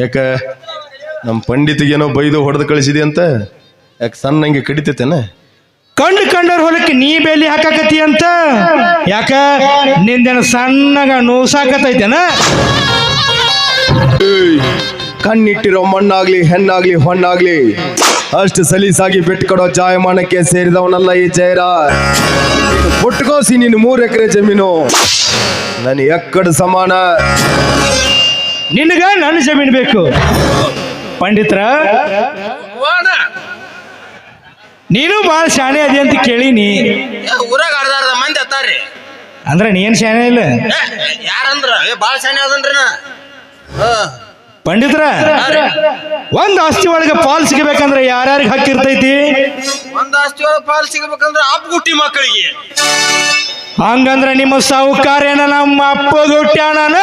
ಯಾಕ ನಮ್ಮ ಪಂಡಿತಿಗೇನೋ ಬೈದು ಹೊಡೆದು ಕಳಿಸಿದೆ ಅಂತ ಯಾಕೆ ಸಣ್ಣಂಗೆ ಕಡಿತೈತೇನ? ಕಂಡು ಕಂಡರ್ ಹೊಲಕ್ಕೆ ನೀ ಬೇಲಿ ಹಾಕಾಕತಿ ಅಂತ ಯಾಕ? ನಿಂದೇನ ಸಣ್ಣಗ ನೂಸಾಕತೈತೇನ ಕಣ್ಣಿಟ್ಟಿರೋ ಮಣ್ಣಾಗ್ಲಿ ಹೆಣ್ಣಾಗ್ಲಿ ಹೊಣ್ಣಾಗ್ಲಿ. ಅಷ್ಟು ಸಲೀಸಾಗಿ ಬಿಟ್ಕೊಡೋ ಜಾಯಮಾನಕ್ಕೆ ಸೇರಿದವನಲ್ಲ ಈ ಜೈರ ಪುಟ್ಕೋಸಿ ನೀನು ಮೂರು ಎಕರೆ ಜಮೀನು. ನನ್ನ ಎಕ್ಕಡ ಸಮಾನ. ನಿನಗ ನನ್ನ ಜಮೀನು ಬೇಕು. ಪಂಡಿತ್ರ ನೀನು ಭಾಳ ಶಾಣೆ ಅದೇ ಅಂತ ಕೇಳೀನಿ. ಊರಾಗ ಅರ್ಧ ಮಂದಿ ಅತ್ತಾರ್ರಿ. ಅಂದ್ರೆ ನೀನ್ ಶಾಣೆ ಇಲ್ಲ? ಯಾರಂದ್ರ? ಏ ಶಾಣೆ ಅದನ್ರಿ ಪಂಡಿತ್ರ ಒಂದ್ ಆಸ್ತಿ ಒಳಗೆ ಪಾಲ್ ಸಿಗಬೇಕಂದ್ರೆ ಯಾರ್ಯಾರಿಗೆ ಹಕ್ಕಿರ್ತೈತಿ ಒಂದ್ ಆಸ್ತಿ ಒಳಗೆ ಪಾಲ್ ಸಿಗಬೇಕಂದ್ರ ಅಪ್ಪಗುಟ್ಟಿ ಮಕ್ಕಳಿಗೆ. ಹಂಗಂದ್ರ ನಿಮ್ಮ ಸಾವುಕಾರ ನಮ್ಮ ಅಪ್ಪಗುಟ್ಟಿ ಹುಟ್ಟ್ಯಾನ